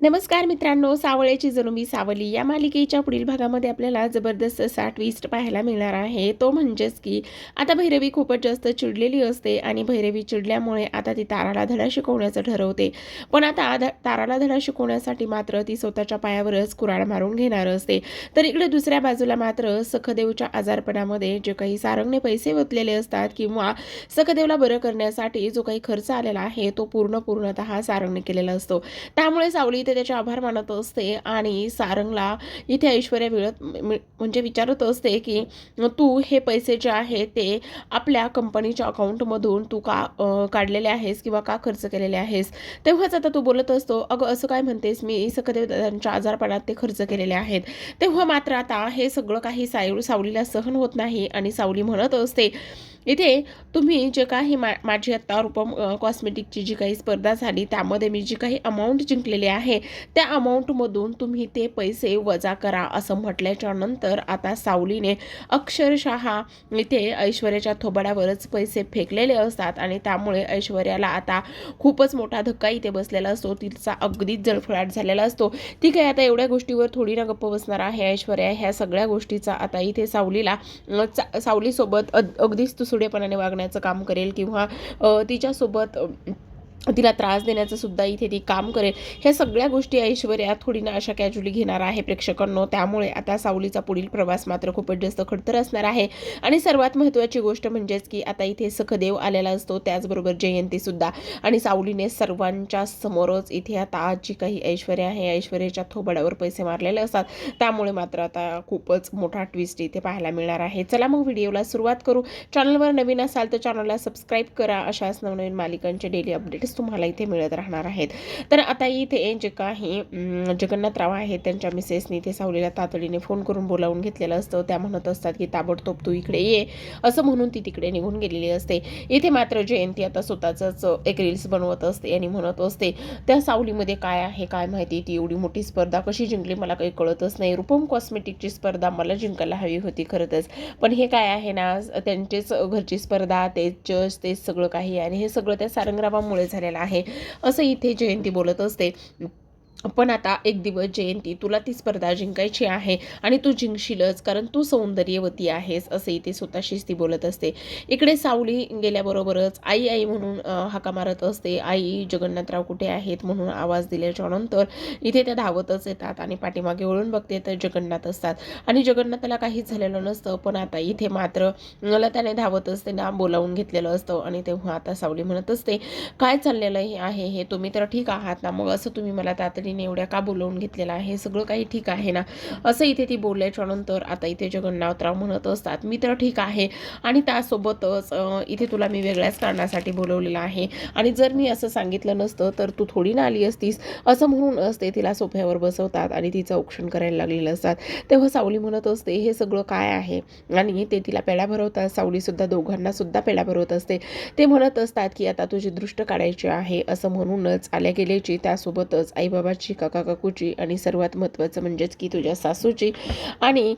नमस्कार मित्रांनो सावळ्याची जणू मी सावली या मालिकेच्या पुढील भागामध्ये आपल्याला जबरदस्त असा ट्विस्ट पाहायला मिळणार आहे. तो म्हणजेच की आता भैरवी खूपच जास्त चिडलेली असते आणि भैरवी चिडल्यामुळे आता ती ताराला धडा शिकवण्याचं ठरवते. पण आता ताराला धडा शिकवण्यासाठी मात्र ती स्वतःच्या पायावरच कुराड मारून घेणार असते. तर इकडे दुसऱ्या बाजूला मात्र सखदेवच्या आजारपणामध्ये जे काही सारंगने पैसे ओतलेले असतात किंवा सखदेवला बरं करण्यासाठी जो काही खर्च आलेला आहे तो पूर्ण पूर्णतः सारंगने केलेला असतो. त्यामुळे सावली इथे त्याचे आभार मानत असते आणि सारंगला इथे ऐश्वर्या मिळत मिळ- म्हणजे विचारत असते की तू हे पैसे जे आहे ते आपल्या कंपनीच्या अकाउंटमधून तू का काढलेले आहेस किंवा का खर्च केलेले आहेस? तेव्हाच आता तू बोलत असतो अगं असं काय म्हणतेस? मी सखदेव दादांच्या आजारपणात ते खर्च केलेले आहेत. तेव्हा मात्र आता हे सगळं काही सायू सावलीला सहन होत नाही आणि सावली म्हणत असते इथे तुम्ही जे काही मा माझी आत्ता रूपम कॉस्मेटिकची जी काही स्पर्धा झाली त्यामध्ये मी जी काही अमाऊंट जिंकलेली आहे त्या अमाऊंटमधून तुम्ही ते पैसे वजा करा असं म्हटल्याच्या नंतर आता सावलीने अक्षरशः इथे ऐश्वर्याच्या थोबाड्यावरच पैसे फेकलेले असतात आणि त्यामुळे ऐश्वर्याला आता खूपच मोठा धक्का इथे बसलेला असतो. तिचा अगदीच जळफळाट झालेला असतो. ती काय आता एवढ्या गोष्टीवर थोडी ना गप्प बसणार आहे ऐश्वर्या. ह्या सगळ्या गोष्टीचा आता इथे सावलीला चा- सावलीसोबत अग- अगदीच तुसुडेपणाने वागण्याचं काम करेल किंवा तिच्यासोबत तिला त्रास देण्याचं सुद्धा इथे ती काम करेल. ह्या सगळ्या गोष्टी ऐश्वर्या थोडी ना अशा कॅज्युअली घेणार आहे प्रेक्षकांनो. त्यामुळे आता सावलीचा पुढील प्रवास मात्र खूपच जास्त खडतर असणार आहे. आणि सर्वात महत्त्वाची गोष्ट म्हणजेच की आता इथे सखदेव आलेला असतो. त्याचबरोबर जयंती सुद्धा. आणि सावलीने सर्वांच्या समोरच इथे आता जी काही ऐश्वर्या आहे ऐश्वर्याच्या थोबड्यावर पैसे मारलेले असतात. त्यामुळे मात्र आता खूपच मोठा ट्विस्ट इथे पाहायला मिळणार आहे. चला मग व्हिडिओला सुरुवात करू. चॅनलवर नवीन असाल तर चॅनलला सबस्क्राईब करा. अशाच नवनवीन मालिकांचे डेली अपडेट्स तुम्हाला इथे मिळत राहणार आहेत. तर आता इथे जे काही जगन्नाथ जगन्नाथराव आहेत त्यांच्या मिसेसनी इथे सावलीला तातडीने फोन करून बोलावून घेतलेलं असतं. त्या म्हणत असतात की ताबडतोब तू इकडे ये. असं म्हणून ती तिकडे निघून गेलेली असते. इथे मात्र जयंती आता स्वतःच एक रील्स बनवत असते आणि म्हणत असते त्या सावलीमध्ये काय आहे काय माहिती? ती एवढी मोठी स्पर्धा कशी जिंकली? मला काही कळतच नाही. रुपम कॉस्मेटिकची स्पर्धा मला जिंकायला हवी होती खरंच. पण हे काय आहे ना त्यांचेच घरची स्पर्धा तेच जज तेच सगळं काही आणि हे सगळं त्या सारंगरावामुळे झालेला आहे. असं इथे जयंती बोलत असते. पण आता एक दिवस जयंती तुला ती स्पर्धा जिंकायची आहे आणि तू जिंकशीलच कारण तू सौंदर्यवती आहेस असे इथे स्वतःशीच ती बोलत असते. इकडे सावली गेल्याबरोबरच आई आई म्हणून हाका मारत असते. आई जगन्नाथराव कुठे आहेत? म्हणून आवाज दिल्याच्या नंतर इथे त्या धावतच येतात आणि पाठीमागे वळून बघते तर जगन्नाथ असतात. आणि जगन्नाथाला काहीच झालेलं नसतं पण आता इथे मात्र लताने धावत असते ना बोलावून घेतलेलं असतं आणि तेव्हा आता सावली म्हणत असते काय चाललेलं हे आहे? हे तुम्ही तर ठीक आहात ना? मग असं तुम्ही मला तातडीने एवढ्या का बोलवून घेतलेला आहे? सगळं काही ठीक आहे ना? असं इथे ती बोलल्याच्या नंतर आता इथे जगन्नाथराव म्हणत असतात मी तर ठीक आहे. आणि त्यासोबतच इथे तुला मी वेगळ्याच कारणासाठी बोलवलेलं आहे. आणि जर मी असं सांगितलं नसतं तर तू थोडी ना आली असतीस. असं म्हणून असते तिला सोफ्यावर बसवतात आणि तिचं औक्षण करायला लागलेलं असतात. तेव्हा सावली म्हणत असते हे सगळं काय आहे? आणि ते तिला पेढा भरवतात. सावलीसुद्धा दोघांनासुद्धा पेढा भरवत असते. ते म्हणत असतात की आता तुझी दृष्ट काढायची आहे असं म्हणूनच आल्या गेल्याची. त्यासोबतच आईबाबाची काका काकूची आणि सर्वात महत्त्वाचं म्हणजेच की तुझ्या सासूची. आणि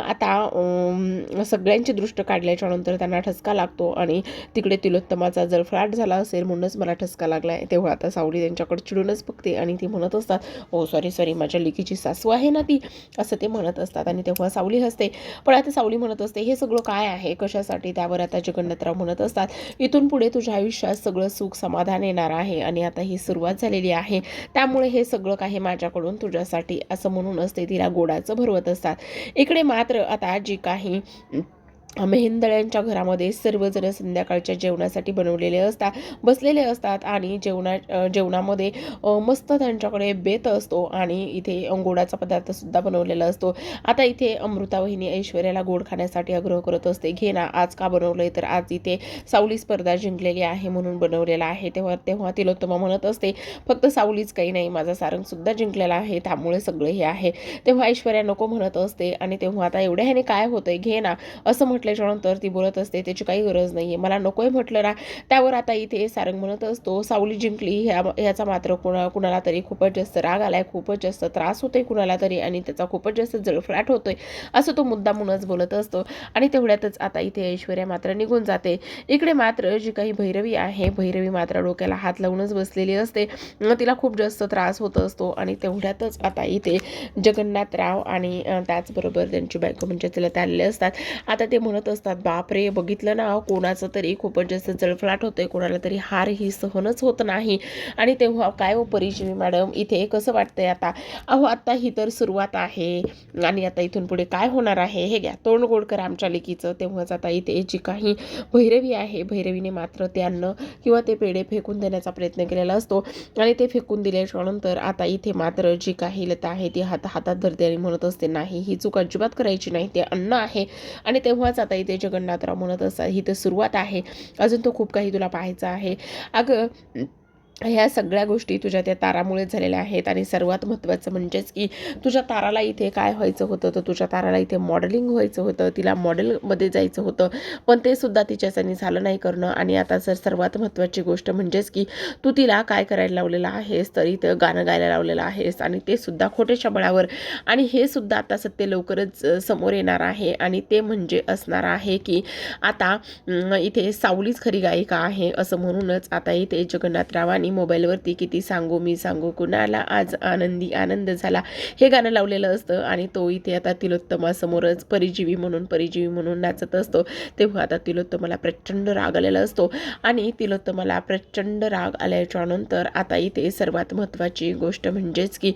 आता सगळ्यांची दृष्ट काढल्याच्यानंतर त्यांना ठसका लागतो आणि तिकडे तिलोत्तमाचा जर फ्लॅट झाला असेल म्हणूनच मला ठसका लागला आहे तेव्हा आता सावली त्यांच्याकडे चिडूनच बघते आणि ती म्हणत असतात ओ सॉरी सॉरी माझ्या लेकीची सासू आहे ना ती. असं ते म्हणत असतात आणि तेव्हा सावली हसते. पण आता सावली म्हणत असते हे सगळं काय आहे? कशासाठी त्यावर आता जगन्नाथराव म्हणत असतात इथून पुढे तुझ्या आयुष्यात सगळं सुख समाधान येणार आहे आणि आता ही सुरुवात झालेली आहे. त्यामुळे हे सगळं काही माझ्याकडून तुझ्यासाठी असं म्हणूनच ते तिला गोडाचं भरवत असतात. इकडे मात्र आता जी काही मेहेंदळ्यांच्या घरामध्ये सर्वजण संध्याकाळच्या जेवणासाठी बनवलेले असतात बसलेले असतात आणि जेवणा जेवणामध्ये मस्त त्यांच्याकडे बेत असतो आणि इथे गोडाचा पदार्थसुद्धा बनवलेला असतो. आता इथे अमृता वहिनी ऐश्वर्याला गोड खाण्यासाठी आग्रह करत असते घे ना आज का बनवलं तर आज इथे सावली स्पर्धा जिंकलेली आहे म्हणून बनवलेला आहे. तेव्हा तेव्हा तिलोत्तमा म्हणत असते फक्त सावलीच काही नाही माझा सारंगसुद्धा जिंकलेला आहे त्यामुळे सगळं हे आहे. तेव्हा ऐश्वर्या नको म्हणत असते आणि तेव्हा आता एवढ्या ह्याने काय होतंय? घे ना असं म्हटल्याच्यानंतर ती बोलत असते त्याची काही गरज नाही आहे मला नकोय म्हटलं ना. त्यावर आता इथे सारंग म्हणत असतो सावली जिंकली ह्या ह्याचा मात्र कुणा कुणाला तरी खूपच जास्त राग आलाय खूपच जास्त त्रास होतोय कुणाला तरी आणि त्याचा खूपच जास्त जळफळाट होतोय. असं तो मुद्दा म्हणूनच बोलत असतो आणि तेवढ्यातच आता इथे ऐश्वर्या मात्र निघून जाते. इकडे मात्र जी काही भैरवी आहे भैरवी मात्र डोक्याला हात लावूनच बसलेली असते. तिला खूप जास्त त्रास होत असतो आणि तेवढ्यातच आता इथे जगन्नाथराव आणि त्याचबरोबर त्यांची बायको म्हणजे तिला ते आलेले असतात. आता ते म्हणत असतात बापरे बघितलं ना कोणाचं तरी खूपच जास्त जळफळाट होतोय कोणाला तरी हार ही सहनच होत नाही. आणि तेव्हा काय हो परिजीवी मॅडम इथे कसं वाटतंय आता? अहो आत्ता ही तर सुरुवात आहे. आणि आता इथून पुढे काय होणार आहे? हे घ्या तोंड गोड करा आमच्या लेकीचं. तेव्हाच आता इथे जी काही भैरवी आहे भैरवीने मात्र ते अन्न किंवा ते पेढे फेकून देण्याचा प्रयत्न केलेला असतो. आणि ते फेकून दिल्याच्या नंतर आता इथे मात्र जी काही लता आहे ती हात हातात धरते आणि म्हणत असते नाही ही चूक अजिबात करायची नाही ते अन्न आहे. आणि तेव्हाच आता इथे जगन्नाथराव म्हणत असतात ही तर सुरुवात आहे. अजून तो खूप काही तुला पाहायचं आहे. अगं ह्या सगळ्या गोष्टी तुझ्या त्या तारामुळेच झालेल्या आहेत आणि सर्वात महत्त्वाचं म्हणजेच की तुझ्या ताराला इथे काय व्हायचं होतं? तर तुझ्या ताराला इथे मॉडेलिंग व्हायचं होतं तिला मॉडेलमध्ये जायचं होतं. पण ते सुद्धा तिच्यासाठी झालं नाही करणं. आणि आता जर सर्वात महत्त्वाची गोष्ट म्हणजेच की तू तिला काय करायला लावलेलं आहेस? तर इथं गाणं गायला लावलेलं आहेस. आणि ते सुद्धा खोट्याच्या बळावर. आणि हे सुद्धा आता सत्य लवकरच समोर येणार आहे. आणि ते म्हणजे असणार आहे की आता इथे सावलीच खरी गायिका आहे असं म्हणूनच आता इथे जगन्नाथरावांनी मोबाईलवरती किती सांगू मी सांगू कुणाला आज आनंदी आनंद झाला? हे गाणं लावलेलं असतं आणि तो इथे आता तिलोत्तमासमोरच परिजीवी म्हणून परिजीवी म्हणून नाचत असतो. तेव्हा आता तिलोत्तमाला प्रचंड राग आलेला असतो आणि तिलोत्तमाला प्रचंड राग आल्याच्यानंतर आता इथे सर्वात महत्त्वाची गोष्ट म्हणजेच की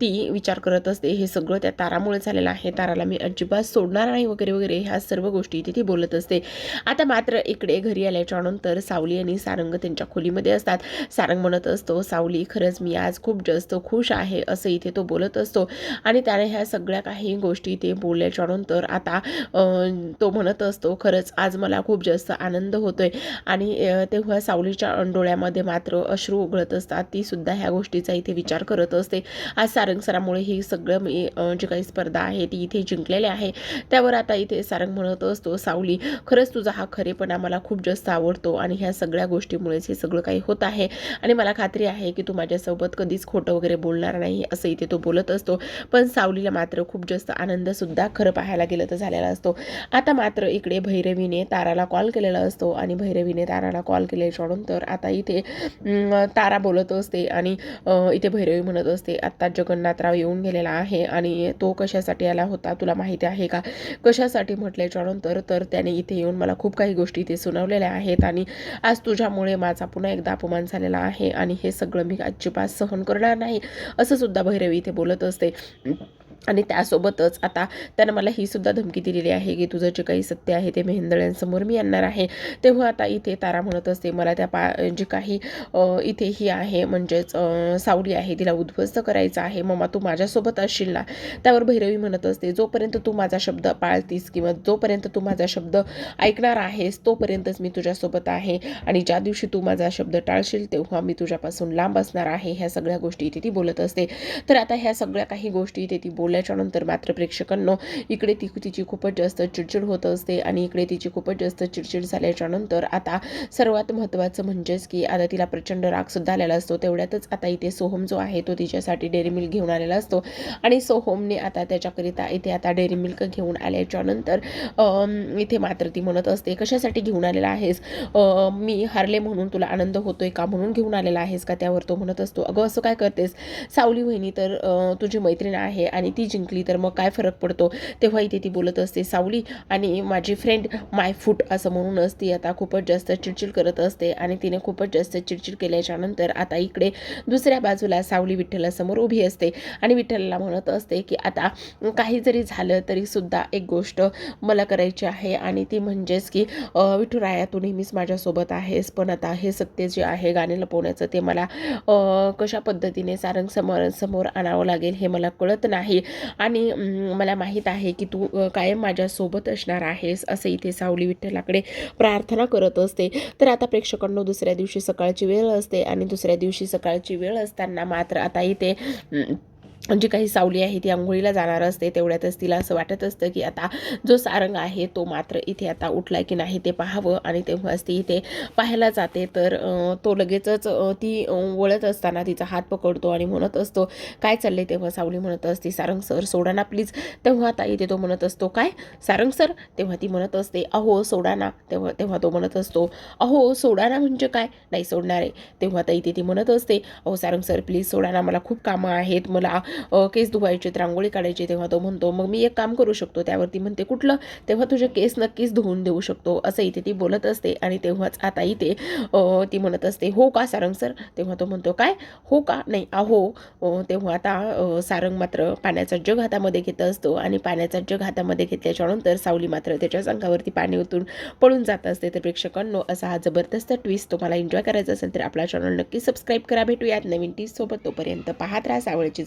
ती विचार करत असते. हे सगळं त्या तारामुळे झालेलं आहे. ताराला मी अजिबात सोडणार नाही वगैरे वगैरे ह्या सर्व गोष्टी इथे ती बोलत असते. आता मात्र इकडे घरी आल्याच्यानंतर सावली आणि सारंग त्यांच्या खोलीमध्ये असतात. सारंग म्हणत असतो सावली खरंच मी आज खूप जास्त खुश आहे असं इथे तो बोलत असतो. आणि त्याने ह्या सगळ्या काही गोष्टी इथे बोलल्याच्या नंतर आता तो म्हणत असतो खरंच आज मला खूप जास्त आनंद होतोय. आणि तेव्हा सावलीच्या डोळ्यामध्ये मात्र अश्रू उघळत असतात. ती सुद्धा ह्या गोष्टीचा इथे विचार करत असते. आज सारंग सरामुळे ही सगळं मी जी काही स्पर्धा आहे ती इथे जिंकलेली आहे. त्यावर आता इथे सारंग म्हणत असतो सावली खरंच तुझा हा खरेपणा मला खूप जास्त आवडतो आणि ह्या सगळ्या गोष्टीमुळेच हे सगळं काही होत आहे. आणि मला खात्री आहे की तू माझ्यासोबत कधीच खोटं वगैरे बोलणार नाही असं इथे तो बोलत असतो. पण सावलीला मात्र खूप जास्त आनंदसुद्धा खरं पाहायला गेलं तर झालेला असतो. आता मात्र इकडे भैरवीने ताराला कॉल केलेला असतो आणि भैरवीने ताराला कॉल केल्याच्याडून तर आता इथे तारा बोलत असते आणि इथे भैरवी म्हणत असते आत्ता जगन्नाथराव येऊन गेलेला आहे आणि तो कशासाठी आला होता? तुला माहिती आहे का? कशासाठी म्हटल्याच्याडून तर तर त्याने इथे येऊन मला खूप काही गोष्टी इथे सुनावलेल्या आहेत आणि आज तुझ्यामुळे माझा पुन्हा एकदा अपमान झालेला आहे आणि हे सगळं मी अजिबात सहन करणार नाही असं सुद्धा भैरवी इथे बोलत असते. आणि त्यासोबतच आता त्यानं मला ही सुद्धा धमकी दिलेली आहे की तुझं जे काही सत्य आहे ते मेहेंदळ्यांसमोर मी आणणार आहे. तेव्हा आता इथे तारा म्हणत असते मला त्या पा जी काही इथे ही आहे म्हणजेच सावली आहे तिला उद्ध्वस्त करायचं आहे मम्मा तू माझ्यासोबत असशील ना? त्यावर भैरवी म्हणत असते जोपर्यंत तू माझा शब्द पाळतीस किंवा जोपर्यंत तू माझा शब्द ऐकणार आहेस तोपर्यंतच मी तुझ्यासोबत आहे आणि ज्या दिवशी तू माझा शब्द टाळशील तेव्हा मी तुझ्यापासून लांब असणार आहे. ह्या सगळ्या गोष्टी इथे ती बोलत असते. तर आता ह्या सगळ्या काही गोष्टी इथे ती बोल बोलल्याच्यानंतर मात्र प्रेक्षकांनो इकडे ती तिची खूपच जास्त चिडचिड होत असते आणि इकडे तिची खूपच जास्त चिडचिड झाल्याच्यानंतर आता सर्वात महत्त्वाचं म्हणजेच की आता तिला प्रचंड रागसुद्धा आलेला असतो. तेवढ्यातच आता इथे सोहम जो आहे तो तिच्यासाठी डेअरी मिल्क घेऊन आलेला असतो आणि सोहमने आता त्याच्याकरिता इथे आता डेअरी मिल्क घेऊन आल्याच्यानंतर इथे मात्र ती म्हणत असते कशासाठी घेऊन आलेला आहेस? मी हारले म्हणून तुला आनंद होतोय का म्हणून घेऊन आलेला आहेस का? त्यावर तो म्हणत असतो अगं असं काय करतेस? सावली वहिनी तर तुझी मैत्रीण आहे आणि ती जिंकली तर मग काय फरक पडतो? तेव्हा इथे ती बोलत असते सावली आणि माझी फ्रेंड माय फूट असं म्हणूनच ती आता खूपच जास्त चिडचिड करत असते आणि तिने खूपच जास्त चिडचिड केल्याच्यानंतर आता इकडे दुसऱ्या बाजूला सावली विठ्ठलासमोर उभी असते आणि विठ्ठलाला म्हणत असते की आता काही जरी झालं तरी सुद्धा एक गोष्ट मला करायची आहे आणि ती म्हणजेच की विठुराया तू नेहमीच माझ्यासोबत आहेस पण आता हे सत्य जे आहे गाणे लपवण्याचं ते मला कशा पद्धतीने सारंग समोर समोर आणावं लागेल हे मला कळत नाही. आणि मला माहीत आहे की तू कायम माझ्यासोबत असणार आहेस असे इथे सावली विठ्ठलाकडे प्रार्थना करत असते. तर आता प्रेक्षकांना दुसऱ्या दिवशी सकाळची वेळ असते आणि दुसऱ्या दिवशी सकाळची वेळ असताना मात्र आता इथे जी काही सावली आहे ती आंघोळीला जाणार असते तेवढ्यातच तिला असं वाटत असतं की आता जो सारंग आहे तो मात्र इथे आता उठला की नाही ते पाहावं आणि तेव्हाच ती इथे पाहायला जाते. तर तो लगेचच ती वळत असताना तिचा हात पकडतो आणि म्हणत असतो काय चालले तेव्हा? सावली म्हणत असते सारंग सर सोडा ना प्लीज तेव्हा आता इथे तो म्हणत असतो काय? सारंग सर? तेव्हा ती म्हणत असते अहो सोडा ना. तेव्हा तेव्हा तो म्हणत असतो अहो सोडा ना म्हणजे काय? नाही सोडणार आहे. तेव्हा आता इथे ती म्हणत असते अहो सारंग सर प्लीज सोडा ना मला खूप कामं आहेत मला केस धुवायचे रांगोळी काढायची तेव्हा तो म्हणतो मग मी एक काम करू शकतो. त्यावरती म्हणते कुठलं? तेव्हा तुझे केस नक्कीच धुवून देऊ शकतो असं इथे ती बोलत असते आणि तेव्हाच आता इथे ती म्हणत असते हो का सारंग सर? तेव्हा तो म्हणतो काय? हो का? नाही अहो. तेव्हा आता सारंग मात्र पाण्याचा जग हातामध्ये घेत असतो आणि पाण्याचा जग हातामध्ये घेतल्याच्यानंतर सावली मात्र त्याच्याच अंगावरती पाणी ओतून पळून जात असते. तर प्रेक्षकांनो असा हा जबरदस्त ट्विस्ट तुम्हाला एन्जॉय करायचा असेल तर आपला चॅनल नक्की सबस्क्राईब करा. भेटूयात नवीन टीसोबत तोपर्यंत पाहत राहा सावळीची